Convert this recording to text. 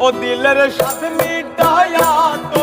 ও দিলের সাথে মিটায়া তো